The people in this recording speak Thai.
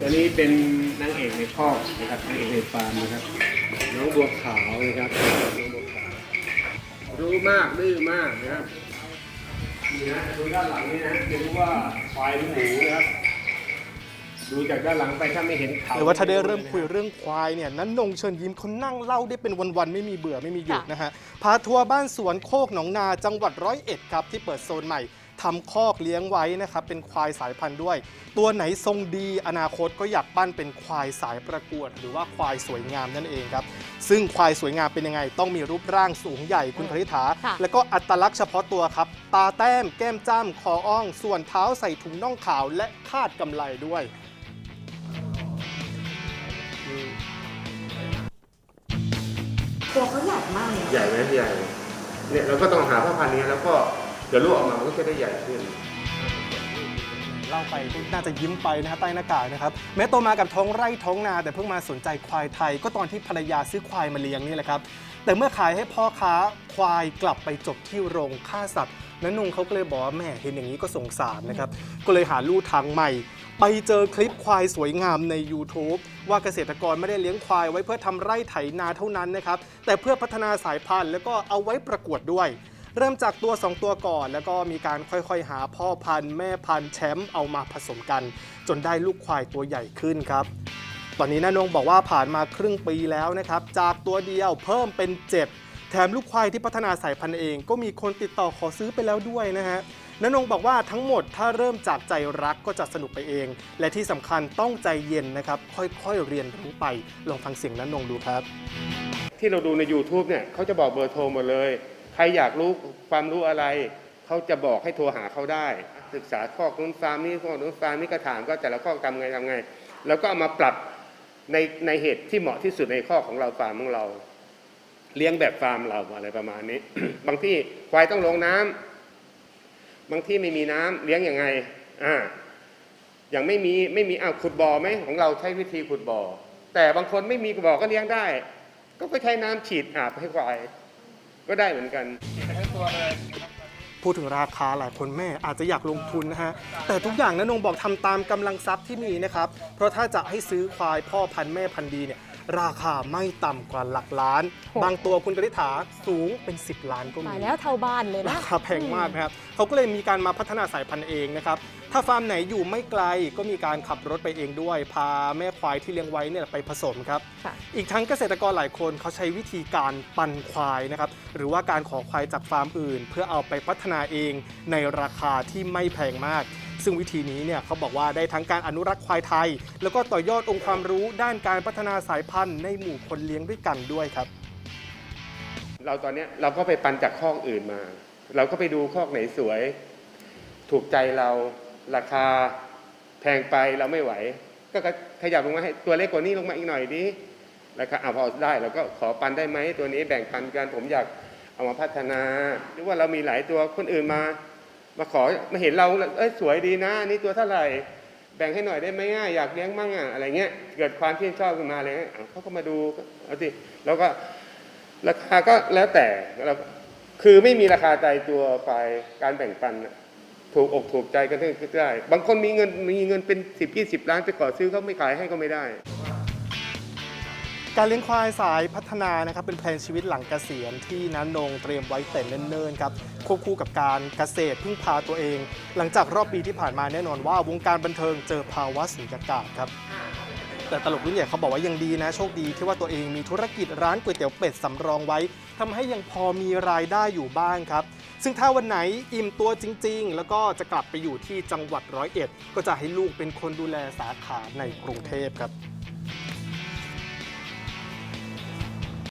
ตัวนี้เป็นนางเอกในคอนะครับนางเอกในฟาร์มนะครับ น้องบัวขาวนะครับน้องบัวขาวรู้มากดื้อมากนะครับนี่นะดูด้านหลังนี่นะจะรู้ว่าควายหรือหมูนะครับดูจากด้านหลังไปถ้าไม่เห็นเขาหรือว่าถ้าได้เริ่มคุยเรื่องควายเนี่ยนั้นนงเชิญยิ้มเขานั่งเล่าได้เป็นวันๆไม่มีเบื่อไม่มีหยุดนะฮะพาทัวร์บ้านสวนโคกหนองนาจังหวัดร้อยเอ็ดครับที่เปิดโซนใหม่ ทำคอกเลี้ยงไว้นะครับเป็นควายสายพันธุ์ด้วย ตัวไหนทรงดีอนาคตก็อยากปั้นเป็นควายสายประกวด หรือว่าควายสวยงามนั่นเองครับซึ่งควายสวยงามเป็นยังไง ต้องมีรูปร่างสูงใหญ่คุณคณิษฐาค่ะแล้วก็อัตลักษณ์เฉพาะตัวครับ ตาแต้มแก้มจ้ำคออ่อง ส่วนเท้าใส่ถุงน่องขาวและคาดกำไลด้วยตัวเขาใหญ่มากเลย ใหญ่ไหมใหญ่เนี่ยเราก็ต้องหาพ่อพันธุ์นี้แล้วก็ เดี๋ยวลูกออกมามันก็จะได้ใหญ่ขึ้น เล่าไปน่าจะยิ้มไปนะฮะใต้หน้ากากนะครับแม้โตมากับท้องไร่ท้องนา แต่เพิ่งมาสนใจควายไทย ก็ตอนที่ภรรยาซื้อควายมาเลี้ยงนี่แหละครับ แต่เมื่อขายให้พ่อค้าควายกลับไปจบที่โรงฆ่าสัตว์นันนุงเขาก็เลยบอกว่าแม่เห็นอย่างนี้ก็สงสารนะครับ ก็เลยหาลู่ทางใหม่ ไปเจอคลิปควายสวยงามใน YouTube ว่าเกษตรกรไม่ได้เลี้ยงควายไว้เพื่อทำไร่ไถนาเท่านั้นนะครับ แต่เพื่อพัฒนาสายพันธุ์แล้วก็เอาไว้ประกวดด้วย เริ่มจากตัว 2 ตัวก่อน แล้วก็มีการค่อยๆ หาพ่อพันธุ์แม่พันธุ์แชมป์เอามาผสมกัน จนได้ลูกควายตัวใหญ่ขึ้นครับ ตอนนี้นานงบอกว่าผ่านมาครึ่งปีแล้วนะครับ จากตัวเดียวเพิ่มเป็น 7 แถมลูกควายที่พัฒนาสายพันธุ์เอง ก็มีคนติดต่อขอซื้อไปแล้วด้วยนะฮะนานงบอกว่าทั้งหมดถ้าเริ่มจากใจรักก็จะสนุกไปเอง และที่สำคัญต้องใจเย็นนะครับ ค่อยๆเรียนรู้ไปลองฟังเสียงนานงดูครับ ที่เราดูใน YouTube เนี่ยเขาจะบอกเบอร์โทรหมดเลย ใครอยากรู้ความรู้อะไร เขาจะบอกให้โทรหาเขาได้ ศึกษาข้อนู้นฟาร์มนี้ข้อนู้นฟาร์มนี้ก็ถามก็แต่ละข้อทำไงทำไง แล้วก็เอามาปรับในในเหตุที่เหมาะที่สุดในข้อของเราฟาร์มของเรา เลี้ยงแบบฟาร์มเราอะไรประมาณนี้ บางที่ควายต้องลงน้ำบางที่ไม่มีน้ำเลี้ยงยังไงอ่าอย่างไม่มีไม่มีอ้าวขุดบ่อไหมของเราใช้วิธีขุดบ่อแต่บางคนไม่มีบ่อก็เลี้ยงได้ ก็ไปใช้น้ำฉีดอาบให้ควาย ก็ได้เหมือนกัน พูดถึงราคาหลายคนแม่อาจจะอยากลงทุนนะฮะ แต่ทุกอย่างนะนงบอกทำตามกำลังทรัพย์ที่มีนะครับ เพราะถ้าจะให้ซื้อควายพ่อพันธุ์แม่พันธุ์ดีเนี่ย ราคาไม่ต่ำกว่าหลักล้าน บางตัวคุณกฤษฐาสูงเป็น 10 ล้านก็มีตายแล้วเท่าบ้านเลยรานะคาแพงมากนะครับเขาก็เลยมีการมาพัฒนาสายพันธุ์เองนะครับถ้าฟาร์มไหนอยู่ไม่ไกลก็มีการขับรถไปเองด้วย พาแม่ควายที่เลี้ยงไว้เนี่ยไปผสมครับค่ะอีกทั้งเกษตรกรหลายคนเขาใช้วิธีการปันควายนะครับหรือว่าการขอควายจากฟาร์มอื่น เพื่อเอาไปพัฒนาเองในราคาที่ไม่แพงมาก ซึ่งวิธีนี้เนี่ยเขาบอกว่าได้ทั้งการอนุรักษ์ควายไทย แล้วก็ต่อยอดองค์ความรู้ด้านการพัฒนาสายพันธุ์ในหมู่คนเลี้ยงด้วยกันด้วยครับ เราตอนนี้เราก็ไปปันจากข้อกอื่นมา เราก็ไปดูข้อกไหนสวย ถูกใจเราราคาแพงไปเราไม่ไหว ก็ขยับลงมาให้ตัวเล็กกว่านี้ลงมาอีกหน่อยดิราคาอะพอได้เราก็ขอปันได้ไหมตัวนี้แบ่งปันกันผมอยากเอามาพัฒนา หรือว่าเรามีหลายตัวคนอื่นมา มาขอมาเห็นเราเอ้ยสวยดีนะนี่ตัวเท่าไหร่แบ่งให้หน่อยได้ไหมอะอยากเลี้ยงมั่งอะอะไรเงี้ยเกิดความชื่นชอบขึ้นมาเลยอะเขาก็มาดูเอาสิแล้วก็ราคาก็แล้วแต่เราคือไม่มีราคาใจตัวไฟล์การแบ่งปันถูกอกถูกใจกันได้บางคนมีเงินมีเงินเป็นสิบยี่สิบล้านไปขอซื้อเขาไม่ขายให้ก็ไม่ได้ การเลี้ยงควายสายพัฒนานะครับเป็นแผนชีวิตหลังเกษียณที่นันนงเตรียมไว้แต่เนิ่นๆครับควบคู่กับการเกษตรพึ่งพาตัวเอง หลังจากรอบปีที่ผ่านมาแน่นอนว่าวงการบันเทิงเจอภาวะสุญญากาศครับแต่ตลกรุ่นใหญ่เขาบอกว่ายังดีนะโชคดีที่ว่าตัวเองมีธุรกิจร้านก๋วยเตี๋ยวเป็ดสำรองไว้ทำให้ยังพอมีรายได้อยู่บ้างครับ ซึ่งถ้าวันไหนอิ่มตัวจริง ๆ แล้วก็จะกลับไปอยู่ที่จังหวัดร้อยเอ็ดก็จะให้ลูกเป็นคนดูแลสาขาในกรุงเทพครับ